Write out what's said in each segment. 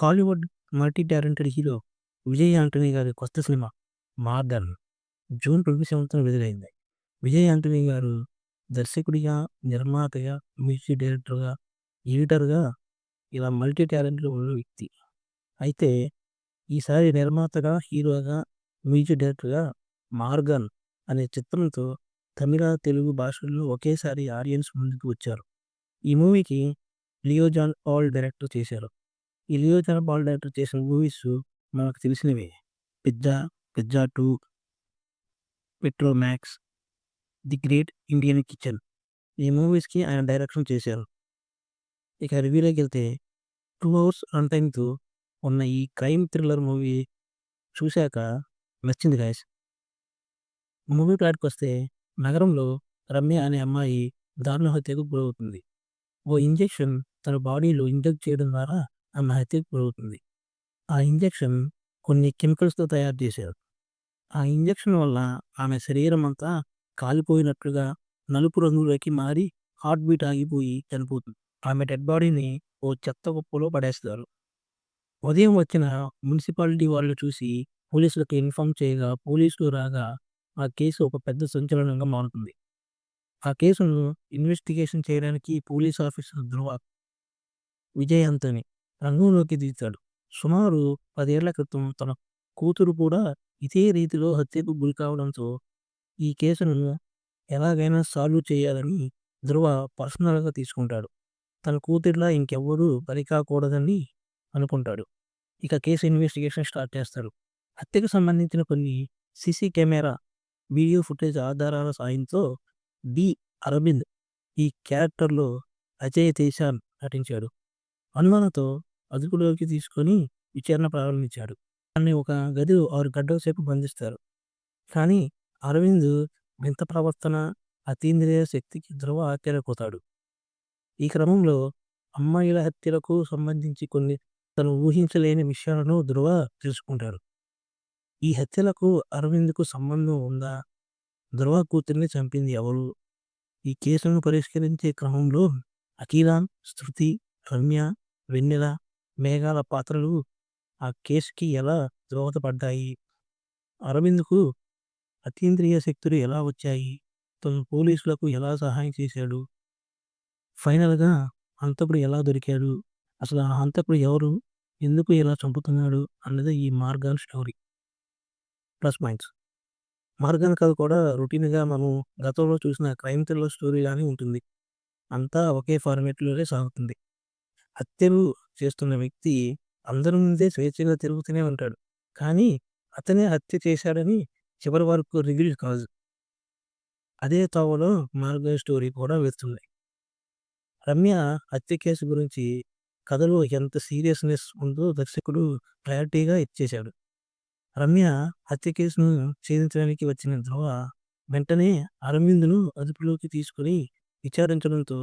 Kollywood multi talented hero Vijay Antony గారి కొత్త cinema 'Morgan' June 27న విడుదలైంది. విజయ్ ఆంటనీ గారు దర్శకుడిగా, నిర్మాతగా, మ్యూజిక్ డైరెక్టర్‌గా, ఎడిటర్‌గా ఇలా మల్టీ టాలెంట్ ఉన్న వ్యక్తి. అయితే ఈసారి నిర్మాతగా, హీరోగా, మ్యూజిక్ డైరెక్టర్‌గా 'మార్గన్' అనే చిత్రంతో తమిళ, తెలుగు భాషల్లో ఒకేసారి ఆడియన్స్ ముందుకు వచ్చారు. ఈ మూవీకి లియోజాన్ ఆల్ డైరెక్టర్ చేశారు. ఇలియో లియో డైరెక్టర్ చేసిన మూవీస్ మనకు తెలిసినవి 'pizza', 'pizza 2', 'Petromax', 'the great Indian kitchen' ఈ మూవీస్‌కి ఆయన డైరెక్షన్ చేశారు. ఇక రివ్యూలోకి వెళ్తే టూ అవర్స్ రన్ టైంతో ఉన్న ఈ క్రైమ్ థ్రిల్లర్ మూవీ చూశాక నచ్చింది గాయస్ మూవీ ప్లాట్‌కొస్తే నగరంలో రమ్య అనే అమ్మాయి దారుణ హత్యకు గురవుతుంది. ఓ ఇంజెక్షన్ తన బాడీలో ఇంజెక్ట్ చేయడం ద్వారా ఆమె హత్యకు గురవుతుంది. ఆ ఇంజెక్షన్ కొన్ని కెమికల్స్‌తో తయారు చేశారు. ఆ ఇంజెక్షన్ వల్ల ఆమె శరీరమంతా కాలిపోయినట్లుగా నలుపు రంగులోకి మారి హార్ట్ బీట్ ఆగిపోయి చనిపోతుంది. ఆమె డెడ్ బాడీని ఓ చెత్త కుప్పలో పడేస్తారు. ఉదయం వచ్చిన మున్సిపాలిటీ వాళ్ళు చూసి పోలీసులకు ఇన్ఫార్మ్ చేయగా పోలీసులు రాగా ఆ కేసు ఒక పెద్ద సంచలనంగా మారుతుంది. ఆ కేసును ఇన్వెస్టిగేషన్ చేయడానికి పోలీస్ ఆఫీసర్ ధ్రువ విజయ్ అంతని రంగంలోకి దిగుతాడు. సుమారు పదేళ్ళ క్రితం తన కూతురు కూడా ఇదే రీతిలో హత్యకు గురి కావడంతో ఈ కేసును ఎలాగైనా సాల్వ్ చేయాలని ధ్రువ పర్సనల్‌గా తీసుకుంటాడు. తన కూతురిలా ఇంకెవ్వరూ బలికాకూడదని అనుకుంటాడు. ఇక కేసు ఇన్వెస్టిగేషన్ స్టార్ట్ చేస్తాడు హత్యకు సంబంధించిన కొన్ని సీసీ కెమెరా, వీడియో ఫుటేజ్ ఆధారాల సాయంతో డి. అరవింద్ ఈ క్యారెక్టర్‌లో అజయ్ దేశాన్ నటించాడు. అనుమానంతో అదుపులోకి తీసుకొని విచారణ ప్రారంభించాడు. అతన్ని ఒక గదిలో ఆరు గంటల సేపు బంధిస్తారు. కానీ అరవింద్ వింత ప్రవర్తన, అతీంద్రియ శక్తికి ధ్రువ ఆశ్చర్యపోతాడు. ఈ క్రమంలో అమ్మాయిల హత్యలకు సంబంధించి కొన్ని తను ఊహించలేని విషయాలను ధ్రువ తెలుసుకుంటాడు. ఈ హత్యలకు అరవింద్‌కు సంబంధం ఉందా? ధ్రువ కూతురిని చంపింది ఎవరు? ఈ కేసును పరిష్కరించే క్రమంలో అఖిలాన్, శృతి, రమ్య, వెన్నెల, మేఘాల పాత్రలు ఆ కేసుకి ఎలా దోహదపడ్డాయి? అరవింద్‌కు అతీంద్రియ శక్తులు ఎలా వచ్చాయి? తను పోలీసులకు ఎలా సహాయం చేశాడు? ఫైనల్‌గా హంతకుడు ఎలా దొరికాడు? అసలు ఆ హంతకుడు ఎవరు? ఎందుకు ఇలా చంపుతున్నాడు? అన్నది ఈ 'Maargan' story. Plus minus Maargan కథ కూడా రొటీన్‌గా మనం గతంలో చూసిన క్రైమ్ థ్రిల్లర్ స్టోరీలానే ఉంటుంది. అంతా ఒకే ఫార్మేట్లోనే సాగుతుంది. హత్యలు చేస్తున్న వ్యక్తి అందరి ముందే స్వేచ్ఛగా తిరుగుతూనే ఉంటాడు. కానీ అతనే హత్య చేశాడని చివరి వరకు రివీల్ కాదు. అదే తోవలో మార్గ స్టోరీ కూడా వెళ్తుంది. రమ్య హత్య కేసు గురించి కథలో ఎంత సీరియస్‌నెస్ ఉందో దర్శకుడు క్లారిటీగా ఇచ్చేశాడు. రమ్య హత్య కేసును ఛేదించడానికి వచ్చిన ధ్రువ వెంటనే అరవింద్‌ను అదుపులోకి తీసుకొని విచారించడంతో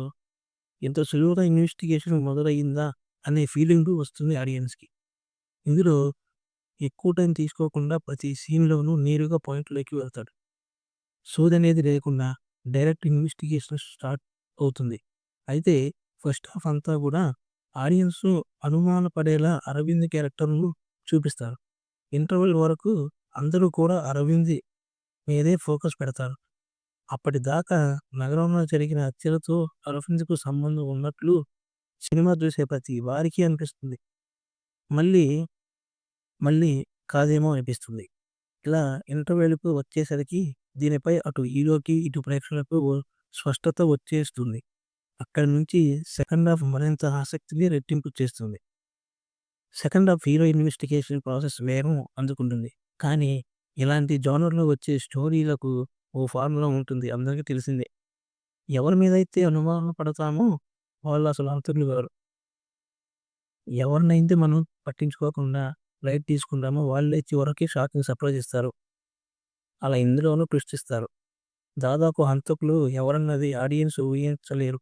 ఇంత సులువుగా ఇన్వెస్టిగేషన్ మొదలయ్యిందా అనే ఫీలింగ్ వస్తుంది ఆడియన్స్‌కి. ఇందులో ఎక్కువ టైం తీసుకోకుండా ప్రతి సీన్‌లోనూ నేరుగా పాయింట్‌లోకి వెళ్తాడు. సోదనేది లేకుండా డైరెక్ట్ ఇన్వెస్టిగేషన్ స్టార్ట్ అవుతుంది. అయితే ఫస్ట్ హాఫ్ అంతా కూడా ఆడియన్స్ అనుమానపడేలా అరవింద్ క్యారెక్టర్‌ను చూపిస్తారు. ఇంటర్వెల్ వరకు అందరూ కూడా అరవింద్ మీదే ఫోకస్ పెడతారు. అప్పటిదాకా నగరంలో జరిగిన హత్యలతో అరవింద్‌కు సంబంధం ఉన్నట్లు సినిమా చూసే ప్రతి వారికి అనిపిస్తుంది. మళ్ళీ, మళ్ళీ కాదేమో అనిపిస్తుంది. ఇలా ఇంటర్వెల్‌కు వచ్చేసరికి దీనిపై అటు హీరోకి, ఇటు ప్రేక్షకులకు స్పష్టత వచ్చేస్తుంది. అక్కడి నుంచి సెకండ్ హాఫ్ మరింత ఆసక్తిని రెట్టింపు చేస్తుంది. Second half hero investigation process వేగం అందుకుంటుంది. కానీ ఇలాంటి జోనర్‌లో వచ్చే స్టోరీలకు ఓ ఫార్ములా ఉంటుంది అందరికీ తెలిసిందే. ఎవరి మీదైతే అనుమానం పడతామో వాళ్ళు అసలు హంతకులు కారు. ఎవరినైతే మనం పట్టించుకోకుండా లైట్ తీసుకుంటామో వాళ్ళే చివరికి షాకింగ్ సర్ప్రైజ్ ఇస్తారు. అలా ఇందులోనూ ఇస్తారు. దాదాపు హంతకులు ఎవరన్నది ఆడియన్స్ ఊహించలేరు.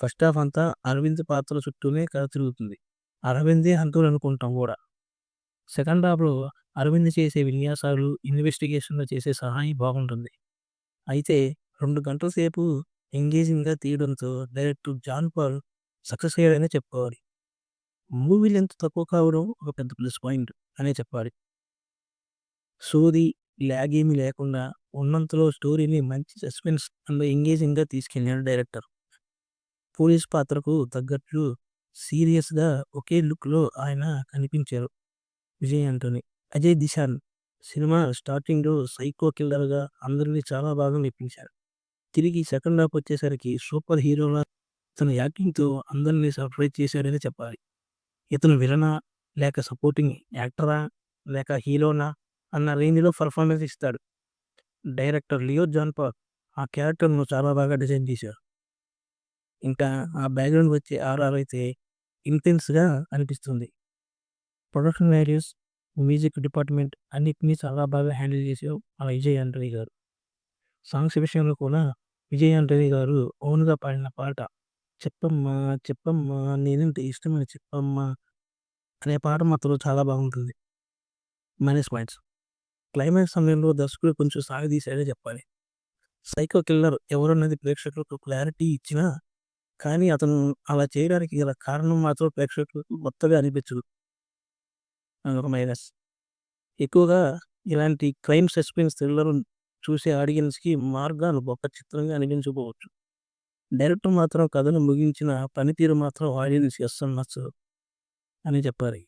ఫస్ట్ హాఫ్ అంతా అరవింద్ పాత్ర చుట్టూనే కథ తిరుగుతుంది. అరవిందే హంతకుడు అనుకుంటాం కూడా. సెకండ్ హాఫ్‌లో అరవింద్ చేసే విన్యాసాలు, ఇన్వెస్టిగేషన్‌లో చేసే సహాయం బాగుంటుంది. అయితే రెండు గంటల సేపు ఎంగేజింగ్‌గా తీయడంతో డైరెక్టర్ జాన్ పాల్ సక్సెస్ అయ్యాడనే చెప్పుకోవాలి. మూవీ లెంత్ తక్కువ కావడం ఒక పెద్ద ప్లస్ పాయింట్ అనే చెప్పాలి. సోది, ల్యాగ్ ఏమీ లేకుండా ఉన్నంతలో స్టోరీని మంచి సస్పెన్స్ అండ్ ఎంగేజింగ్‌గా తీసుకెళ్ళాడు డైరెక్టర్. పోలీస్ పాత్రకు తగ్గట్లు సీరియస్‌గా ఒకే లుక్‌లో ఆయన కనిపించారు విజయ్ అంటోని అజయ్ దిశాన్ సినిమా స్టార్టింగ్‌లో సైకో కిల్లర్‌గా అందరినీ చాలా బాగా మెప్పించారు. తిరిగి సెకండ్ హాఫ్ వచ్చేసరికి సూపర్ హీరోలా తన యాక్టింగ్‌తో అందరిని సర్ప్రైజ్ చేశాడని చెప్పాలి. ఇతను విలనా? లేక సపోర్టింగ్ యాక్టరా? లేక హీరోనా? అన్న రేంజ్‌లో పెర్ఫార్మెన్స్ ఇస్తాడు. డైరెక్టర్ లియో జాన్పర్ ఆ క్యారెక్టర్‌ను చాలా బాగా డిజైన్ చేశారు. ఇంకా ఆ బ్యాక్‌గ్రౌండ్ వచ్చే ఆర్ఆర్ అయితే ఇంటెన్స్‌గా అనిపిస్తుంది. ప్రొడక్షన్ వాల్యూస్, మ్యూజిక్ డిపార్ట్మెంట్ అన్నిటినీ చాలా బాగా హ్యాండిల్ చేసావు మన విజయ్ ఆంటోనీ గారు. సాంగ్స్ విషయంలో కూడా విజయ్ ఆంటోనీ గారు ఓన్‌గా పాడిన పాట 'చెప్పమ్మా చెప్పమ్మా నేనంటే ఇష్టమైన చెప్పమ్మా' అనే పాట మాత్రం చాలా బాగుంటుంది. మైనస్ పాయింట్స్ క్లైమాక్స్ సమయంలో దర్శకుడు కొంచెం సాగదీశాడనే చెప్పాలి. సైకో కిల్లర్ ఎవరన్నది ప్రేక్షకులకు క్లారిటీ ఇచ్చినా, కానీ అతను అలా చేయడానికి గల కారణం మాత్రం ప్రేక్షకులకు కొత్తగా అనిపించదు. అదొక మైనస్. ఎక్కువగా ఇలాంటి క్రైమ్ సస్పెన్స్ థ్రిల్లర్ చూసే ఆడియన్స్‌కి మార్గాలు గొప్ప చిత్రంగా అనిపించకపోవచ్చు. డైరెక్టర్ మాత్రం కథను ముగించిన పనితీరు మాత్రం ఆడియన్స్ ఎస్ఎం నచ్చదు అని చెప్పాలి.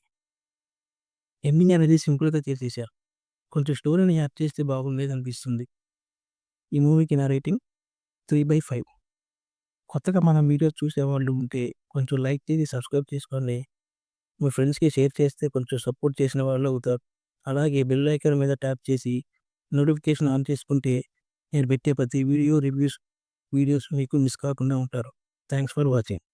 ఎండింగ్ అనేది సింపుల్‌గా చేసేశారు. కొంచెం స్టోరీని యాడ్ చేస్తే బాగుండేది అనిపిస్తుంది. ఈ మూవీకి నా రేటింగ్ 3/5 కొత్తగా మన చూసే చూసేవాళ్ళు ఉంటే కొంచెం లైక్ చేసి సబ్స్క్రైబ్ చేసుకోండి. మీ ఫ్రెండ్స్‌కి షేర్ చేస్తే కొంచెం సపోర్ట్ చేసిన వాళ్ళు అవుతారు. అలాగే బెల్ ఐకాన్ మీద ట్యాప్ చేసి నోటిఫికేషన్ ఆన్ చేసుకుంటే నేను పెట్టే ప్రతి వీడియో రివ్యూస్ వీడియోస్ మీకు మిస్ కాకుండా ఉంటారు. Thanks for watching.